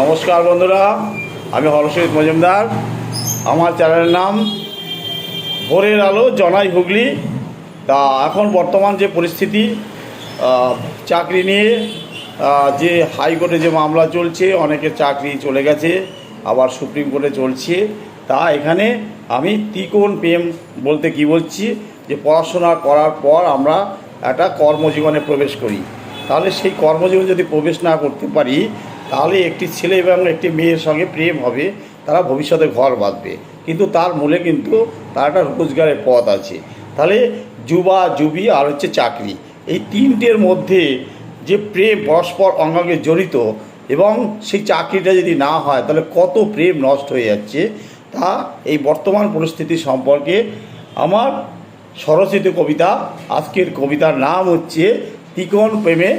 নমস্কার বন্ধুরা, আমি হরসিত মজুমদার। আমার চ্যানেলের নাম ভোরের আলো, জনাই হুগলি। তা এখন বর্তমান যে পরিস্থিতি চাকরি নিয়ে যে হাইকোর্টে যে মামলা চলছে অনেকের চাকরি চলে গেছে, আবার সুপ্রিম কোর্টে চলছে। তা এখানে আমি তিকোণ প্রেম বলতে কি বলছি, যে পড়াশোনা করার পর আমরা একটা কর্মজীবনে প্রবেশ করি। তাহলে সেই কর্মজীবনে যদি প্রবেশ না করতে পারি তাহলে একটি ছেলে এবং একটি মেয়ের সঙ্গে প্রেম হবে, তারা ভবিষ্যতে ঘর বাঁধবে। কিন্তু তার মূলে কিন্তু তার একটা রোজগারের পথ আছে। তাহলে যুবা, যুবি আর হচ্ছে চাকরি, এই তিনটের মধ্যে যে প্রেম পরস্পর অঙ্গাঙ্গে জড়িত এবং সেই চাকরিটা যদি না হয়, তাহলে কত প্রেম নষ্ট হয়ে যাচ্ছে, তা এই বর্তমান পরিস্থিতি সম্পর্কে আমার স্বরচিত কবিতা, আজকের কবিতার নাম হচ্ছে তিকোণ প্রেমে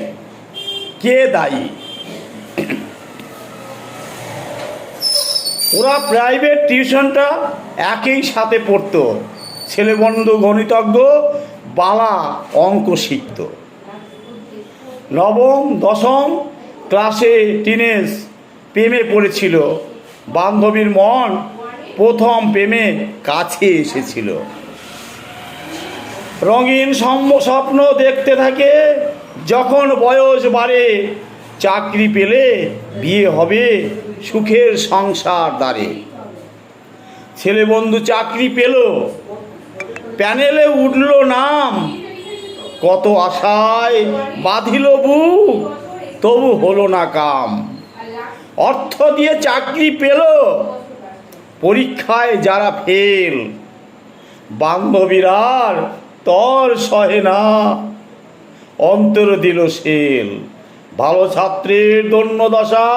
কে দায়ী? ওরা প্রাইভেট টিউশনটা একই সাথে পড়তো। ছেলেবন্ধু গণিতজ্ঞ, বালা, অঙ্ক শিখত। নবম, দশম ক্লাসে টিনেজ প্রেমে পড়েছিল। বান্ধবীর মন প্রথম প্রেমে কাছে এসেছিল। রঙিন সম্ম স্বপ্ন দেখতে থাকে, যখন বয়স বাড়ে চাকরি পেলে বিয়ে হবে সুখের সংসার দ্বারে। ছেলে বন্ধু চাকরি পেল, প্যানেলে উঠল নাম, কত আশায় বাঁধিল বুক, তবু হলো না কাম। অর্থ দিয়ে চাকরি পেল, পরীক্ষায় যারা ফেল বান্ধবীরার তর সহে না, অন্তর দিল সেল। ভালো ছাত্রের দৈন্যদশা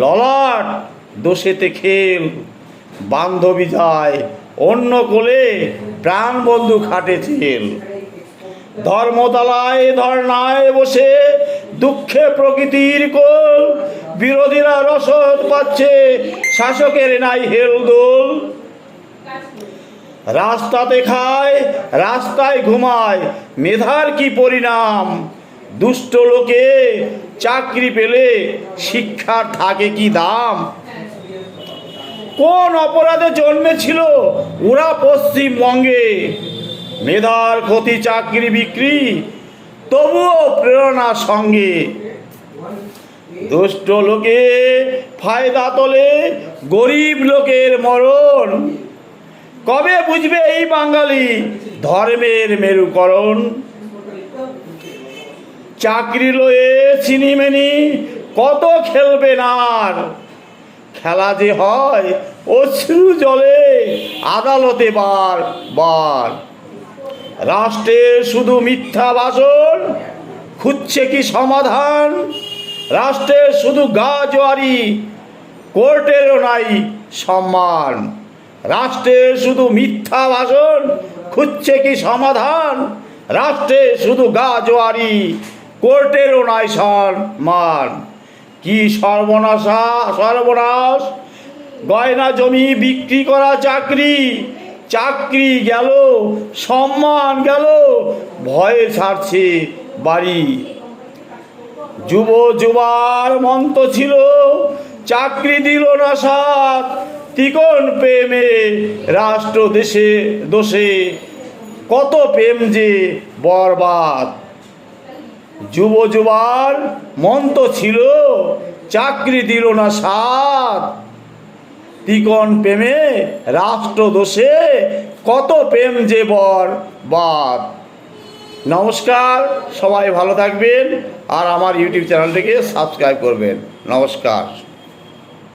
ললাট দোষেতে খেল। বান্ধবী যায়, অন্য কোলে প্রাণ বন্ধু খাটে ছেল ধর্মতলায় ধর্নায় বসে দুঃখে প্রকৃতির কোল, বিরোধীরা রসদ পাচ্ছে, শাসকের নাই হেলদোল রাস্তাতে খায়, রাস্তায় ঘুমায়, মেধার কি পরিণাম? দুষ্ট লোকে চাকরি পেলে শিক্ষার থাকে কি দাম? কোন অপরাধে জন্মেছিল ওরা পশ্চিমবঙ্গে? মেধার ক্ষতি চাকরি বিক্রি, তবুও প্রেরণা সঙ্গে। দুষ্ট লোকে ফায়দা তোলে, গরিব লোকের মরণ। কবে বুঝবে এই বাঙালি ধর্মের মেরুকরণ? চাকরি লয়ে চিনিমেনি কত খেলবে নার? খেলা যে হয়, অশ্রু জলে আদালতে বার বার। রাষ্ট্রের শুধু মিথ্যা ভাষণ খুঁজছে কি সমাধান? রাষ্ট্রের শুধু গা জোয়ারি, কোর্টেরও নাই সম্মান। রাষ্ট্রের শুধু মিথ্যা ভাষণ খুঁজছে কি সমাধান? রাষ্ট্রে শুধু গা জোয়ারি কোর্টেরও নাই মান। কি সর্বনাশা, সর্বনাশ? গয়না জমি বিক্রি করা চাকরি চাকরি গেল, সম্মান গেল, ভয়ে ছাড়ছে বাড়ি। যুব যুবার মন্ত ছিল, চাকরি দিল না সাথ তিকোণ প্রেমে রাষ্ট্র দেশে দোষে। কত প্রেম যে বরবাদ। যুব যুবার মন তো ছিল, চাকরি দিল না সাত তিকন প্রেমে রাষ্ট্র দোষে কত প্রেম যে বর বাদ। নমস্কার, সবাই ভালো থাকবেন, আর আমার ইউটিউব চ্যানেলটিকে সাবস্ক্রাইব করবেন। নমস্কার।